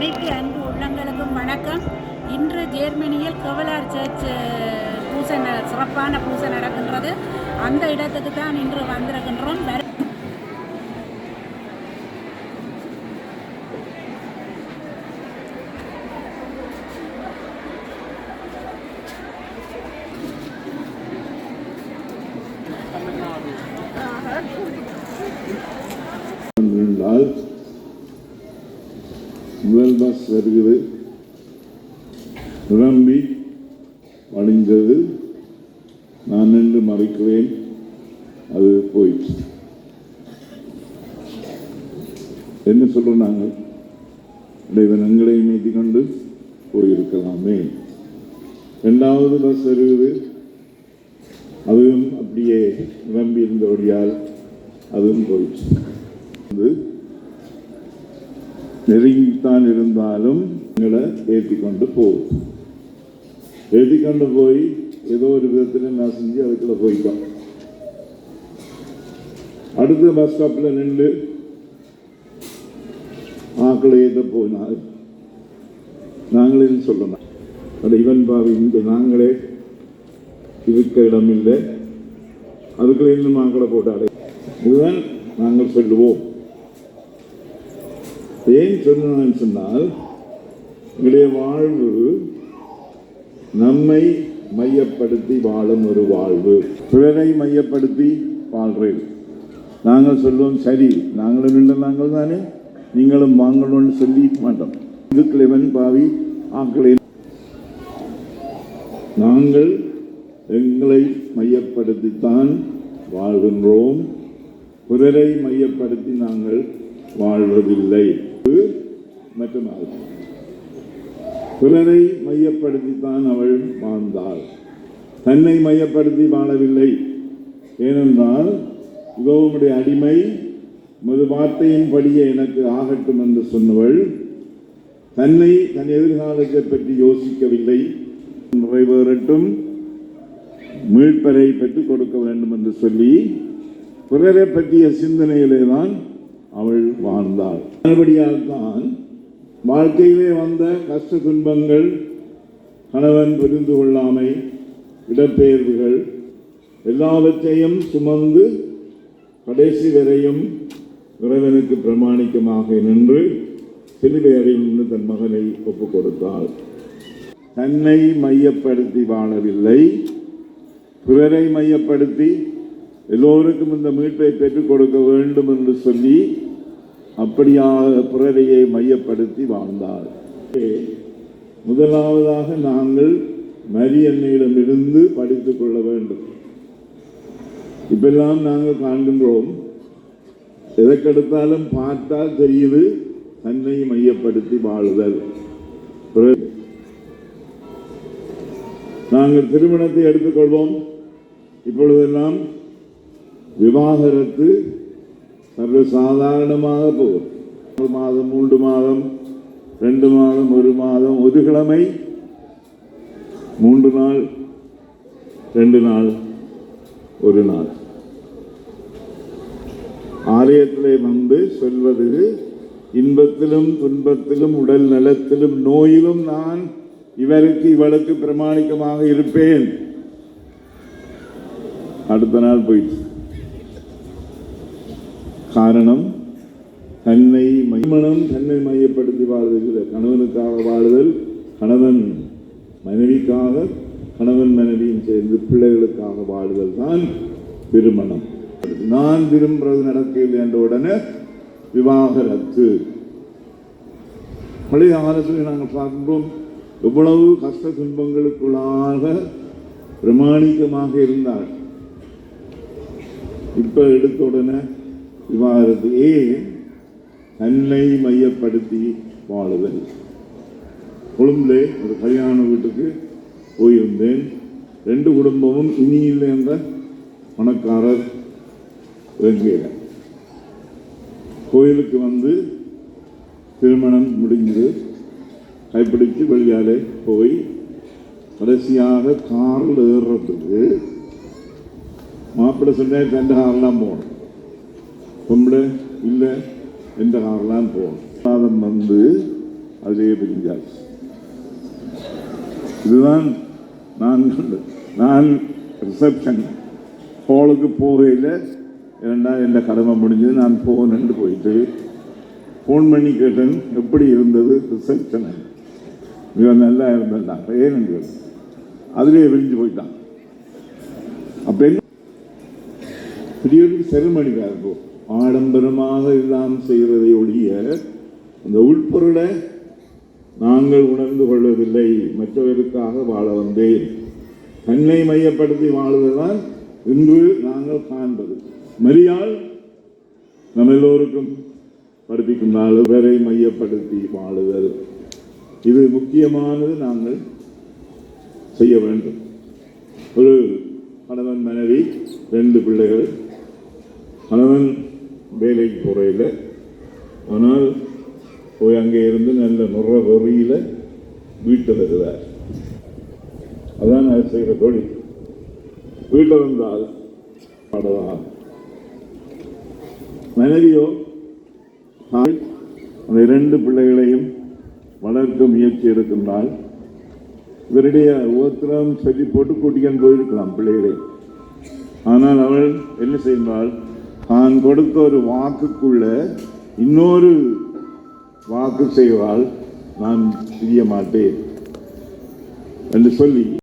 அனைத்து அன்பு உள்ளங்களுக்கும் வணக்கம். இன்று ஜேர்மனியில் கவலார் சர்ச் பூசை சிறப்பான பூசை நடக்கின்றது. அந்த இடத்துக்கு தான் இன்று வந்திருக்கின்றோம். வர- என்றால் வருகிறது. நிரம்பி வழிந்தது நான் நின்று மறைக்கிறேன். அது போயிடுச்சு என்ன சொல்றோம் நாங்கள்? இறைவன் எங்களை மீதி கொண்டு போயிருக்கலாமே இரண்டாவது பஸ் வருகிறது. அதுவும் அப்படியே நிரம்பி இருந்தபடியால் அதுவும் போயிடுச்சு வந்து நெருங்கித்தான் இருந்தாலும் எங்களை ஏற்றி கொண்டு போகும் ஏற்றி கொண்டு போய் ஏதோ ஒரு விதத்தில் நான் செஞ்சு ബസ് போயிட்டோம். அடுத்த பஸ் ஸ்டாப்பில் நின்று ஆக்களை ஏற்ற போனால் நாங்களே சொல்லணும். அது இவன் பாவி இந்த நாங்களே இருக்க இடம் இல்லை அதுக்குள்ள இன்னும் ஆக்களை போட்டாலே இதுதான் நாங்கள் சொல்லுவோம். ஏன் சொன்னேன் சொன்னால் எங்களுடைய வாழ்வு நம்மை மையப்படுத்தி வாழும் ஒரு வாழ்வு. பிறரை மையப்படுத்தி வாழ்றேன். நாங்கள் சொல்லுவோம் சரி நாங்களும் இல்லை நாங்கள் தானே? நீங்களும் வாங்கணும்னு சொல்லி மாட்டோம். இது கிளைவன் பாவி? ஆக்களை நாங்கள் எங்களை மையப்படுத்தித்தான் வாழ்கின்றோம். பிறரை மையப்படுத்தி நாங்கள் வாழ்வதில்லை. இது மற்றொரு பிறரை மையப்படுத்தித்தான் அவள் வாழ்ந்தாள். தன்னை மையப்படுத்தி வாழவில்லை. ஏனென்றால் இதோ அடிமை மது வார்த்தையின்படியே எனக்கு ஆகட்டும் என்று சொன்னவள் தன்னை தன் எதிர்காலத்தை பற்றி யோசிக்கவில்லை. நிறைவேறட்டும் மீட்பரை பெற்றுக் கொடுக்க வேண்டும் என்று சொல்லி பிறரை பற்றிய சிந்தனையிலே தான் அவள் வாழ்ந்தாள். மறுபடியால் தான் வாழ்க்கையிலே வந்த கஷ்ட துன்பங்கள் கணவன் புரிந்து கொள்ளாமை இடப்பெயர்வுகள் எல்லாவற்றையும் சுமந்து கடைசி வரையும் இறைவனுக்கு பிரமாணிக்கமாக நின்று சிலுவை நின்று தன் மகனை ஒப்புக் கொடுத்தாள். தன்னை மையப்படுத்தி வாழவில்லை. பிறரை மையப்படுத்தி எல்லோருக்கும் இந்த மீட்பை பெற்றுக் கொடுக்க வேண்டும் என்று சொல்லி அப்படியாக பிறரையை மையப்படுத்தி வாழ்ந்தார். முதலாவதாக நாங்கள் மரியன்னையிடமிருந்து படித்துக் கொள்ள வேண்டும். இப்பெல்லாம் நாங்கள் காண்கின்றோம் எதற்கெடுத்தாலும் பார்த்தால் தெரியுது தன்னை மையப்படுத்தி வாழுதல். நாங்கள் திருமணத்தை எடுத்துக்கொள்வோம் இப்பொழுதெல்லாம் விவாகரத்து சர்வ சாதாரணமாக போகும் ஒரு மாதம் மூன்று மாதம் ரெண்டு மாதம் ஒரு மாதம் ஒரு கிழமை மூன்று நாள் ரெண்டு நாள் ஒரு நாள். ஆலயத்திலே வந்து சொல்வது இன்பத்திலும் துன்பத்திலும் உடல் நலத்திலும் நோயிலும் நான் இவருக்கு இவளுக்கு பிரமாணிக்கமாக இருப்பேன். அடுத்த நாள் போயிடுச்சு. காரணம் தன்னை மைமனம் தன்னை மையப்படுத்தி வாழ்தல் கணவனுக்காக வாழ்தல் கணவன் மனைவிக்காக கணவன் மனைவியும் சேர்ந்து பிள்ளைகளுக்காக வாழ்தல் தான் திருமணம். நான் விரும்புறது நடக்கவில்லை என்ற உடனே விவாகரத்து பழைய காலத்தில் நாங்கள் பார்க்கின்றோம். எவ்வளவு கஷ்ட துன்பங்களுக்குள்ளாக பிரமாணிக்கமாக இருந்தார் இப்ப எடுத்த உடனே விவாகரத்து ஏன் தன்னை மையப்படுத்தி வாழுதல்? கொழும்புல ஒரு கல்யாண வீட்டுக்கு போயிருந்தேன். ரெண்டு குடும்பமும் இனி இல்லை என்ற பணக்காரர் வேங்கியர் கோயிலுக்கு வந்து திருமணம் முடிஞ்சது. கைப்பிடித்து வெளியாலே போய் கடைசியாக காரில் ஏறுறதுக்கு மாப்பிள்ளை சொன்னேன் தண்டு கார்லாம் போகணும். பொம்பளை இல்லை எந்த கார்லாம் போகணும் மாதம் வந்து அதிலேயே பிரிஞ்சார் இதுதான் நான் நான் ரிசப்ஷன் ஹாலுக்கு போகையில் ஏன்னா என் கடமை முடிஞ்சது நான் போகணுன்னு போயிட்டு ஃபோன் பண்ணி கேட்டேன் எப்படி இருந்தது ரிசப்ஷன் மிக நல்லா இருந்தேன் ஏன்னு அதிலே விரிஞ்சு போயிட்டான். அப்போ என்ன? பெரிய ஒரு செருமணி இருக்கும் ஆடம்பரமாக எல்லாம் செய்கிறதை ஒழிய அந்த உள்பொருளை நாங்கள் உணர்ந்து கொள்வதில்லை. மற்றவருக்காக வாழ வந்தேன். தன்னை மையப்படுத்தி வாழ்வதுதான் இன்று நாங்கள் காண்பது. மரியாள் நம்ம எல்லோருக்கும் படிப்பிக்கும் நாலு பேரை மையப்படுத்தி வாழுதல். இது முக்கியமானது நாங்கள் செய்ய வேண்டும். ஒரு கணவன் மனைவி ரெண்டு பிள்ளைகள். கணவன் வேலைக்கு போறையில் ஆனால் போய் அங்கே இருந்து நல்ல நுற வெறியில் வீட்டில் இருந்தார். அதான் நான் செய்கிற தொழில். வீட்டில் இருந்தால் பாடலாம். மனைவியோ அந்த இரண்டு பிள்ளைகளையும் வளர்க்க முயற்சி எடுக்கின்றால் இவருடைய ஒவ்வொருத்தரும் சொல்லி போட்டு கூட்டிக்கான் போயிருக்கலாம் பிள்ளைகளை. ஆனால் அவள் என்ன செய்தால் தான் கொடுத்த ஒரு வாக்குக்குள்ள இன்னொரு வாக்கு செய்வால் நான் செய்ய மாட்டேன். என்று சொல்லி